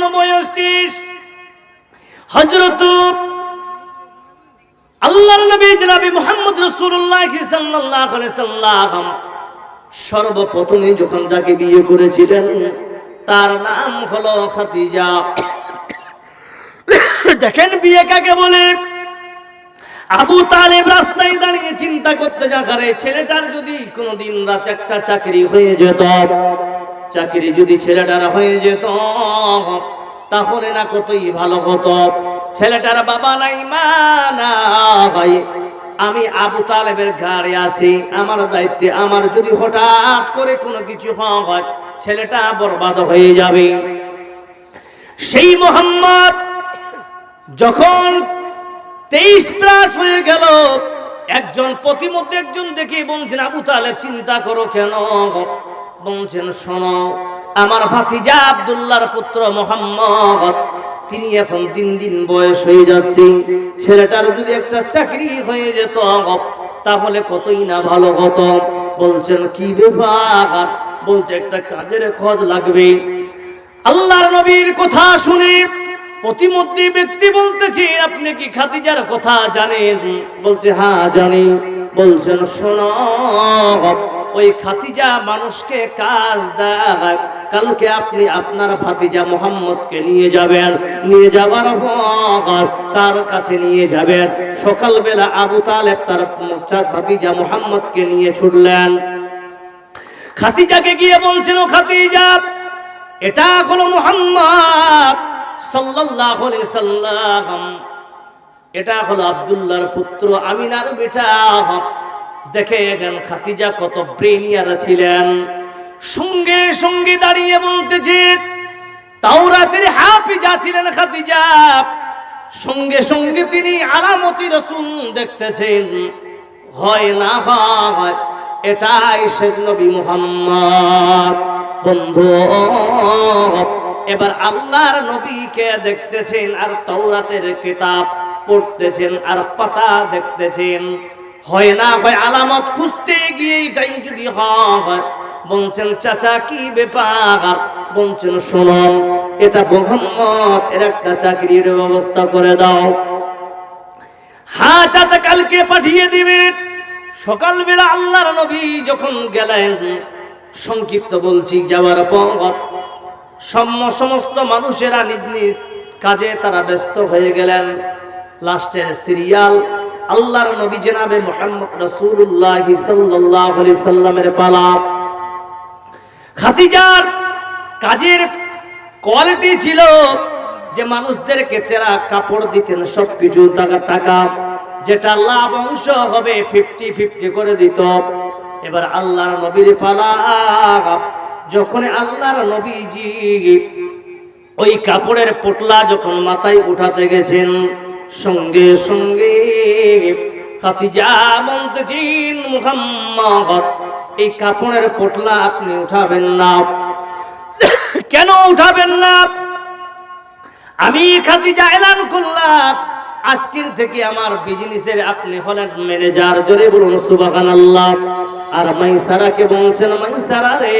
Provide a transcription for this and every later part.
যখন বয়স ত্রিশ? হজরত আল্লাহর নবী জনাবি মুহাম্মদ রাসূলুল্লাহ সাল্লাল্লাহু আলাইহি সাল্লাম সর্বপ্রথমে যখন তাকে বিয়ে করেছিলেন, তার নাম হলো খাদিজা। দেখেন বিয়ে কাকে বলে? আবু তালেব রাস্তায় দাঁড়িয়ে চিন্তা করতে যাকারে ছেলেটার যদি কোনোদিন একটা চাকরি হয়ে যেত চাকরি যদি ছেলেটার হয়ে যেত, তাহলে না কতই ভালো হতো। ছেলেটার বাবা নাই, মা নাই। আমি আবু তালেবের ঘাড়ে আছি, আমার দায়িত্বে আমার যদি হঠাৎ করে কোনো কিছু হয়, ছেলেটা বরবাদ হয়ে যাবে। সেই মোহাম্মদ যখন তেইশ প্লাস হয়ে গেল, একজন প্রতিমধ্যে একজন দেখে বলছেন, আবু তালেব, চিন্তা করো কেন? বলছেন শোনো। আমার ভাতিজা আব্দুল্লাহর পুত্র মোহাম্মদ, তিনি এখন দিন দিন বয়স হয়ে যাচ্ছে। ছেলেটার যদি একটা চাকরি হয়ে যেত, তাহলে কতই না ভালো হতো। বলছেন, কি ব্যাপার বলছে, একটা কাজের খোঁজ লাগবে। আল্লাহর নবীর কথা শুনে প্রতিমধ্যে ব্যক্তি বলতেছে, আপনি কি খাদিজার কথা জানেন? বলছে হ্যাঁ জানি। বলছেন, শোনো। ওই খাতিজা মানুষকে কাজ দেয়। কালকে আপনি আপনার ভাতিজা মোহাম্মদকে নিয়ে যাবেন। নিয়ে যাবার পর তার কাছে নিয়ে যাবেন। সকালবেলা আবু তালেব তার ভাতিজা মোহাম্মদকে নিয়ে ছুটলেন। খাতিজাকে গিয়ে বলছেন ও খাতিজা, এটা হলো মোহাম্মদ সাল্লাল্লাহু আলাইহি সাল্লাম। এটা হলো আব্দুল্লাহর পুত্র আমিনার বেটা দেখে এখন খাতিজা কত ব্রেনিয়ার ছিলেন। সঙ্গে সঙ্গে দাঁড়িয়ে বলতেছে, তাওরাতের হাফিজা ছিলেন খাতিজা। সঙ্গে সঙ্গে তিনি আলামতি রসুন দেখতেছেন। হয় না হয়, এটাই শেষ নবী মুহাম্মদ। বন্ধু, এবার আল্লাহর নবীকে দেখতেছেন আর তৌরাতের কিতাব পড়তেছেন আর পাতা দেখতেছেন। হয় না হয় আলামত খুঁজতে গিয়ে এটাই যদি হয়। বলছেন, চাচা, কি ব্যাপার? বলছেন শুনুন এটা মোহাম্মদ, এর একটা চাকরির ব্যবস্থা করে দাও। হ্যাঁ চাচা, কালকে পাঠিয়ে দিবে সকালবেলা আল্লাহর নবী যখন গেলেন, সংক্ষিপ্ত বলছি, যাওয়ার পর সম- সমস্ত মানুষেরা নিজ নিজ কাজে তারা ব্যস্ত হয়ে গেলেন। লাস্টের সিরিয়াল আল্লাহর নবী জেনাবে মোহাম্মদ রসুল্লাহ সাল্লাহ সাল্লামের পালা। খাতিজার কাজের কোয়ালিটি ছিল যে মানুষদেরকে তেরা কাপড় দিতেন, সবকিছু টাকা টাকা যেটা লাভ অংশ হবে ফিফটি ফিফটি করে দিত। এবার আল্লাহর নবীর পালা, যখন আল্লাহর নবীজি ওই কাপড়ের পোটলা যখন মাথায় উঠাতে গেছেন সঙ্গে সঙ্গে খাতিজা এই কাপড়ের পোটলা আপনি উঠাবেন না। কেন উঠাবেন না? আমি খাদিজা এলান করলাম, আজকের থেকে আমার বিজনেসের আপনি হলেন ম্যানেজার জোরে বলুন সুবাহান আল্লাহ আর মাইসারাকে বলছেন, মাইসারা রে,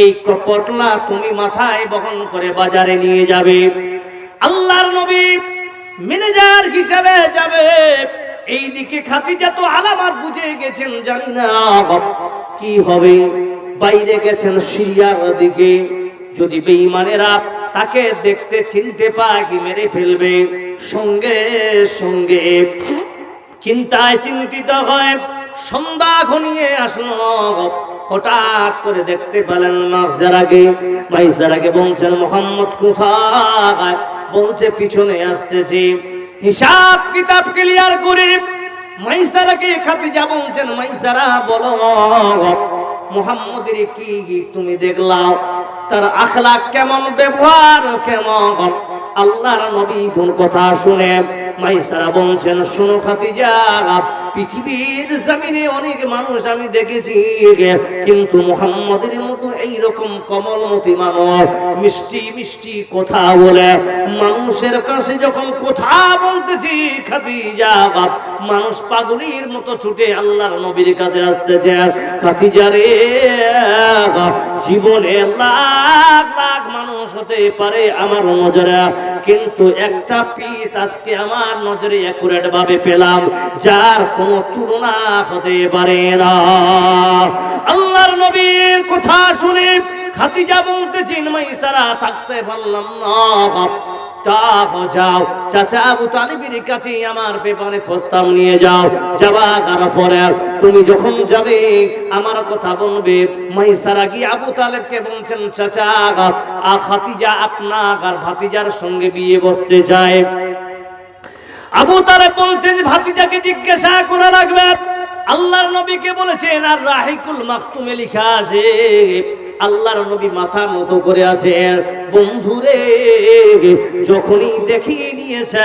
এই কপটলা তুমি মাথায় বহন করে বাজারে নিয়ে যাবে। ম্যানেজার হিসাবে যাবে। এই দিকে খাদিজা তো আলামাত বুঝে গেছেন, জানি না কি হবে। বাইরে গেছেন সিরিয়ার দিকে। যদি বেঈমানেরা তাকে দেখতে চিনতে পায় কি মেরে ফেলবে, সঙ্গে সঙ্গে চিন্তায় চিন্তিত হয় সন্ধ্যা ঘনিয়ে আসলো। হঠাৎ করে দেখতে পেলেন মাইজারাকে মাইজারাকে বলছেন, মোহাম্মদ কোথায়? বলছে, পিছনে আসতেছি। হিসাব কিতাব ক্লিয়ার করে মাইসারাকে খাতিজা বলছেন, মাইসারা, বলো, মোহাম্মদের কি তুমি দেখলাও? তার আখলা কেমন, ব্যবহার কেমন? আল্লাহর নবী কোন কথা শুনে মাইসারা বলছেন, শোনো খাদিজা, পৃথিবীর জমিনে অনেক মানুষ আমি দেখেছি, কিন্তু মুহাম্মদের মতো এইরকম কমলমতি মানব মিষ্টি মিষ্টি কথা বলে মানুষের কাছে যখন কথা বলতেছি, খাদিজা, মানুষ পাগলির মতো ছুটে আল্লাহর নবীর কাছে আসতেছে, খাদিজা রে জীবনে লাখ লাখ মানুষ হতে পারে আমার নজরে। কিন্তু একটা পিস আজকে আমার নজরে একুরেট ভাবে পেলাম, যার কোনো তুলনা হতে পারে না। আল্লাহর নবীর কথা শুনে খাতিজা বলতেছেন, মাইসারা, থাকতে পারলাম না। তাও যাও। চাচা আবু তালিবের কাছে আমার পেপারে প্রস্তাব নিয়ে যাও। যাওয়া কার পরে তুমি যখন যাবে, আমার কথা বলবে। মাইসারা গিয়ে আবু তালেবকে বলছেন, চাচা, আ খাতিজা আপনার আর ভাতিজার সঙ্গে বিয়ে বসতে চায়। আবু তালে বলতেন, ভাতিজাকে জিজ্ঞাসা করে রাখবে আল্লাহর নবীকে বলেছেন, আর রাহিকুল মাকতুমে লিখা আছে আল্লাহর নবী মাথা মতো করে আছে। বন্ধুরে, যখনই দেখিয়ে নিয়েছে,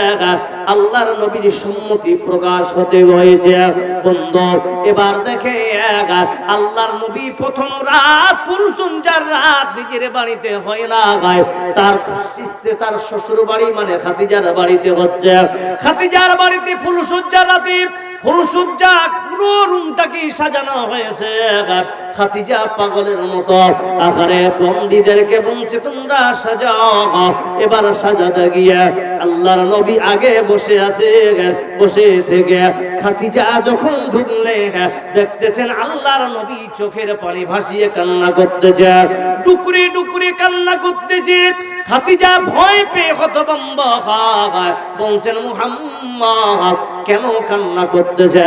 আল্লাহর নবীর সম্মতি প্রকাশ হতে হয়েছে। বন্ধু, এবার দেখে, আল্লাহর নবী প্রথম রাত পুরুষঞ্জার রাত নিজের বাড়িতে হয় না, গায়। তার তার শ্বশুর বাড়ি মানে খাতিজার বাড়িতে হচ্ছে। খাতিজার বাড়িতে পুরুষঞ্জার রাতে পুরুষজ্জা পুরো রুমটাকে সাজানো হয়েছে খাতিজা পাগলের মতো আকারে বন্দীদেরকে বলছে, তোমরা সাজাও। এবার সাজাতে গিয়ে আল্লাহর নবী আগে বসে আছে, বসে থেকে খাতিজা যখন ঢুকলে, দেখতেছেন আল্লাহর নবী চোখের পানি ভাসিয়ে কান্না করতেছে, টুকরি টুকরি কান্না করতেছে। খাতিজা ভয় পেয়ে হতবম্ব খায় বলছেন, মুহাম্মদ, কেন কান্না করতেছে?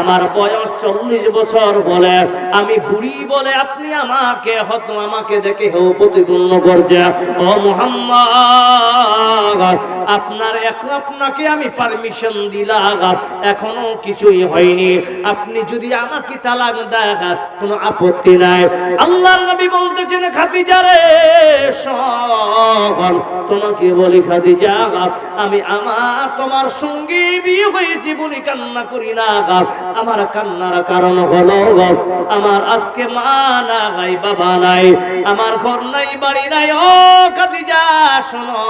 আমার বয়স চল্লিশ বছর বলে। আমি বুড়ি বলে আপনি আমাকে হত, আমাকে দেখে হেউ প্রতিপূর্ণ করছে। ও মুহাম্মদ, আপনার এখন আপনাকে আমি পারমিশন দিলাম। এখনও কিছুই হয়নি। আপনি যদি আমাকে তালাক দেয় কোনো আপত্তি নাই। আল্লাহর নবী বলতেছেন খাদিজা রে, শোন। তোমাকে বলি খাদিজা, আমি আমার তোমার সঙ্গে বিয়ে হয়েছি বলি কান্না করি না আমার কান্নার কারণ হলো, আমার আজকে মা না নাই, বাবা নাই, আমার ঘর নাই, বাড়ি নাই। ও খাদিজা, শোনো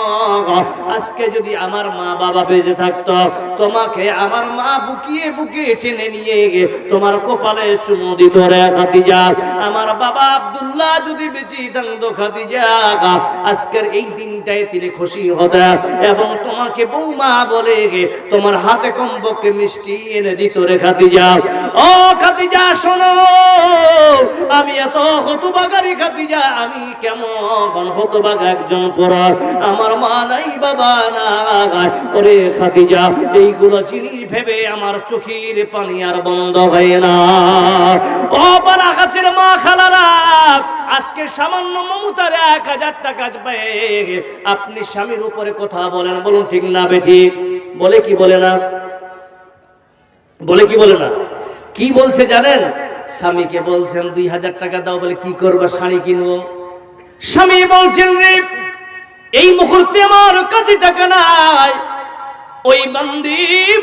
আজকে যদি আমার মা বাবা বেঁচে থাকতো, তোমাকে আমার মা বুকিয়ে বুকিয়ে টেনে নিয়ে গে তোমার কপালে চুমু দিত রে খাদিজা। আমার বাবা আব্দুল্লাহ যদি বেঁচে থাকতো খাদিজা, আজকের এই দিনটাই তিনি খুশি হতেন এবং তোমাকে বৌমা বলে তোমার হাতে কমপক্ষে মিষ্টি এনে দিত রে খাদিজা। ও খাদিজা, শোনো, আমি এত হতবাগারি খাদিজা, আমি কেমন হতবাগ একজন পড়ার আমার মা নাই, বাবা নাই, ওরে খাদিজা, এইগুলো জিনিস ভেবে আমার চোখের পানি আর বন্ধ হয় না। ও পারা কাছের মা খালারা, আজকে সামান্য মমতার এক হাজার টাকা পেয়ে আপনি স্বামীর উপরে কথা বলেন, বলুন ঠিক না বেঠিক বলে কি বলে না? বলে কি বলে না? কি বলছে জানেন? স্বামীকে বলছেন, দুই হাজার টাকা দাও, বলে কি করবা, শাড়ি কিনবো? স্বামী বলছেন রে, এই মুহূর্তে আমার কাছে টাকা নাই। ওই বান্দি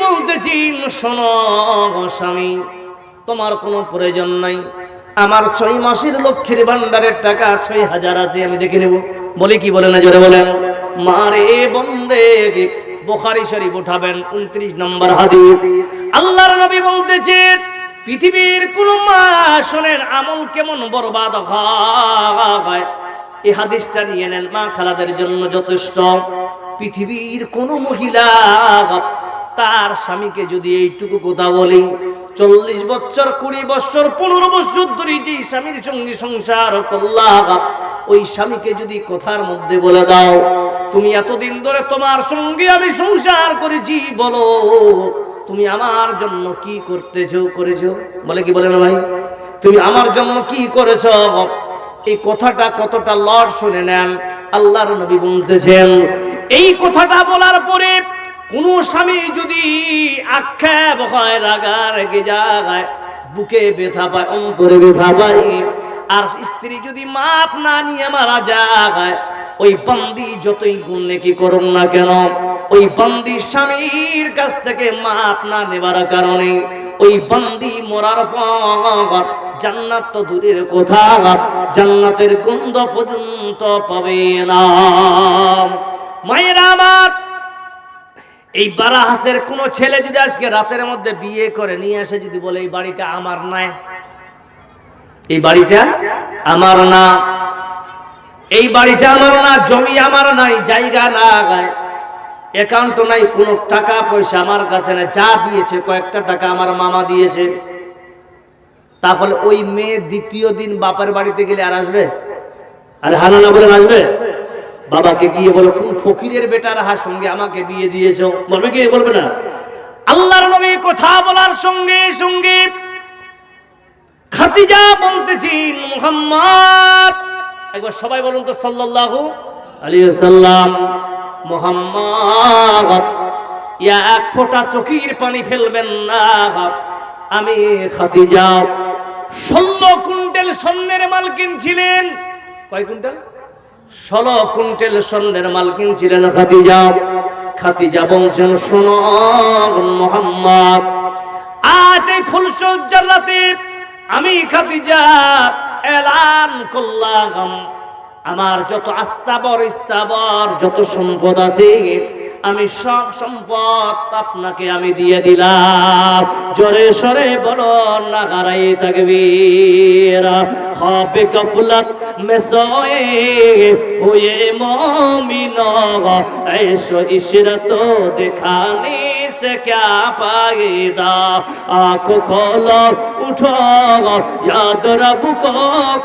বলতেছি, শোনো স্বামী, তোমার কোনো প্রয়োজন নাই। আমার ছয় মাসের লক্ষ্মীর ভান্ডারের টাকা ছয় হাজার আছে, আমি দেখে নেব। বলে কি বলে না জোরে বলেন মারে বন্দে বোখারি শরীফ উঠাবেন, উনত্রিশ নম্বর হাদিস। আল্লাহর নবী বলতেছেন, পৃথিবীর কোন মা শোনেন, আমল কেমন বরবাদ হয়? এই হাদিসটা নিয়ে নেন মা খালাদের জন্য যথেষ্ট। পৃথিবীর কোন মহিলা তার স্বামীকে যদি এইটুকু কথা বলি, চল্লিশ বছর, কুড়ি বছর, পনেরো বছর ধরে যে স্বামীর সঙ্গে সংসার করলাম ওই স্বামীকে যদি কথার মধ্যে বলে দাও, তুমি এতদিন ধরে তোমার সঙ্গে আমি সংসার করেছি, বলো, তুমি আমার জন্য কি করতেছো, করেছ? বলে কি বলে না ভাই? তুমি আমার জন্য কি করেছ? এই কথাটা কতটা লড় শুনে নেন, আল্লাহর নবী বলতেছেন, এই কথাটা বলার পরে কোন স্বামী যদি আক্ষেপ হয় রাগা রেগে যায় বুকে ব্যথা পায়, অন্তরে ব্যথা পায় আর স্ত্রী যদি মাপ না নিয়ে মারা যায়, ওই বান্দি যতই গুণ নেকি করুন না কেন, ওই বান্দি স্বামীর কাছ থেকে মাপ না নেবার কারণে ওই বান্দি মরার পর জান্নাত তো দূরের কথা, জান্নাতের গন্ধ পর্যন্ত পাবে না। মায়ের আমার, এই বারাহাসের কোনো ছেলে যদি আজকে রাতের মধ্যে বিয়ে করে নিয়ে আসে, যদি বলে এই বাড়িটা আমার নাই এই বাড়িটা আমার না। এই বাড়িটা আমার না, জমি আমার নাই, জায়গা না অ্যাকাউন্ট নাই, কোনো টাকা পয়সা আমার কাছে না যা দিয়েছে, কয়েকটা টাকা আমার মামা দিয়েছে। তাহলে ওই মেয়ে দ্বিতীয় দিন বাপের বাড়িতে গেলে আর আসবে? আর হানানা বলে আসবে? বাবাকে গিয়ে বলো, কোন ফকিরের বেটার হার সঙ্গে আমাকে বিয়ে দিয়েছ? বলবে কি? বলবে না। আল্লাহর নবী কথা বলার সঙ্গে সঙ্গে খাতিজা বলতেছেন মুহাম্মদ। একবার সবাই বলুন তো, সাল্লাল্লাহু আলাইহি সাল্লাম মুহাম্মদ, ইয়া এক ফোঁটা চোখের পানি ফেলবেন না। আমি খাতিজা ষোলো কুইন্টাল স্বর্ণের মালকিন ছিলেন কয় কুইন্টাল? ষোলো কুইন্টাল স্বর্ণের মালকিন ছিলেন খাতিজা খাতিজা বলছেন, শোনো, মোহাম্মদ, আজ এই ফুলসজ্জার রাতে আমি খাদিজা এলান করলাম। আমার যত আস্তাবর ইস্তাবর যত সম্পদ আছে, আমি সব সম্পদ আপনাকে আমি দিয়ে দিলাম। জোরে সরে বলো না গারাই থাকবি হবে মে হয়ে মমিন, এসো ইশরত দেখানি। से क्या फ़ायदा? आँख खोलो, उठो, याद रब को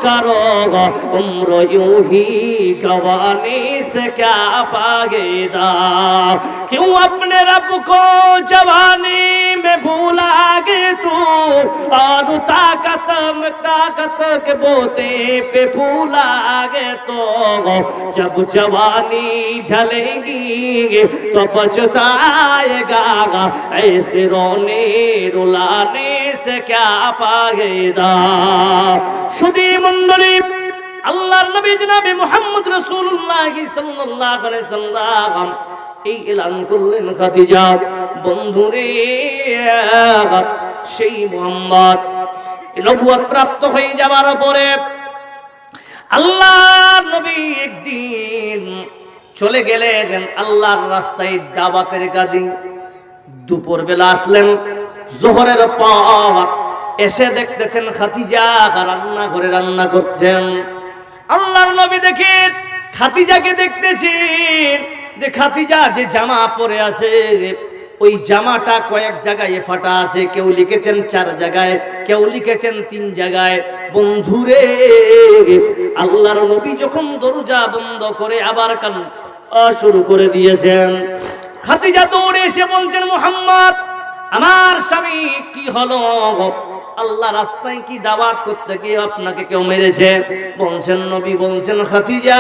करो। उम्र यूँ ही गवाने से क्या फ़ायदा? क्यों अपने रब को जवानी में भूला गे तू? और ताकत ताकत के बोते पे भूला गे तो। जब जवानी ढलेगी तो पछताएगा ऐसे रोने रुलाने से क्या पाएगा সুদী মন্ডলী আল্লাহর নবী জনাবে মুহাম্মদ রাসূলুল্লাহ সাল্লাল্লাহু আলাইহি সাল্লাম এই এলান করলেন খাদিজা বন্ধুরে সেই মোহাম্মদ নবুয়ত প্রাপ্ত হয়ে যাওয়ার পরে আল্লাহ নবী একদিন চলে গেলেন আল্লাহর রাস্তায় দাবাতের কাজে দুপুর বেলা আসলেন, জোহরের পর এসে দেখতেছেন খাতিজা রান্না করে রান্না করছেন। আল্লাহর নবী দেখে খাতিজাকে দেখতেছেন, যে খাতিজা যে জামা পরে আছে, ওই জামাটা কয়েক জায়গায় ফাটা আছে, কেউ লিখেছেন চার জায়গায়, কেউ লিখেছেন তিন জায়গায়। বন্ধুরে, আল্লাহর নবী যখন দরজা বন্ধ করে আবার কান শুরু করে দিয়েছেন। খাতিজা দৌড়ে এসে বলছেন, মোহাম্মদ, আমার স্বামী কি হলো? আল্লাহ রাস্তায় কি দাওয়াত করতে গিয়ে আপনাকে কেউ মেরেছে? বলছেন, নবী বলছেন খাতিজা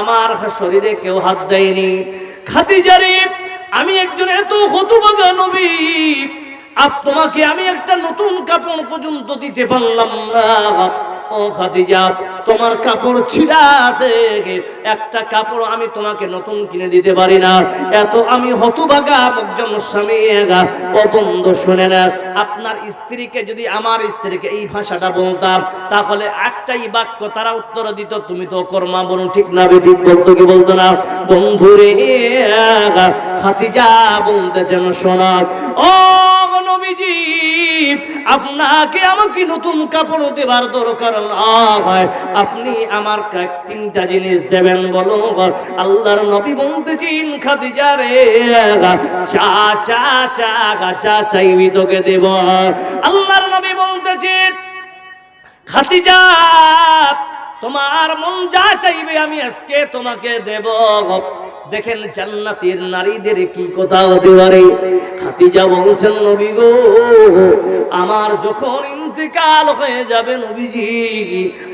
আমার শরীরে কেউ হাত দেয়নি। খাতিজারে আমি একজন এত হতভাগা নবী, আপ তোমাকে আমি একটা নতুন কাপড় পর্যন্ত দিতে পারলাম না। ও খাদিজা, তোমার কাপড় ছিঁড়া আছে। একটা কাপড় আমি তোমাকে নতুন কিনে দিতে পারি না। এত আমি হতভাগা একজন স্বামী ও বন্ধু, শুনে না আপনার স্ত্রীকে যদি আমার স্ত্রীকে এই ভাষাটা বলতাম, তাহলে একটাই বাক্য তারা উত্তর দিত, তুমি তো কর্মা বলুন ঠিক না ঠিক বলতো কি বলতো না? বন্ধুরে খাতিজা বলতেছেন শোনা ও নবীজি, আপনাকে আমাকে নতুন কাপড় দেবার দরকার হয় আপনি আমার তিনটা জিনিস দেবেন বলো আল্লাহর নবী বলতেছেন, খাদিজা রে চা চা চা চা চাইবি তোকে দেব। আল্লাহর নবী বলতেছেন, খাদিজা, তোমার মন যা চাইবে আমি আজকে তোমাকে দেব। দেখেন জান্নাতের নারীদের কি কথা হতে পারে? খাতিজা বলছেন, নবী গো, আমার যখন ইন্তেকাল হয়ে যাবে নবীজি,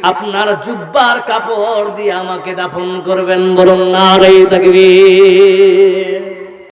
আপনার জুব্বার কাপড় দিয়ে আমাকে দাফন করবেন বরং নারে থাকবে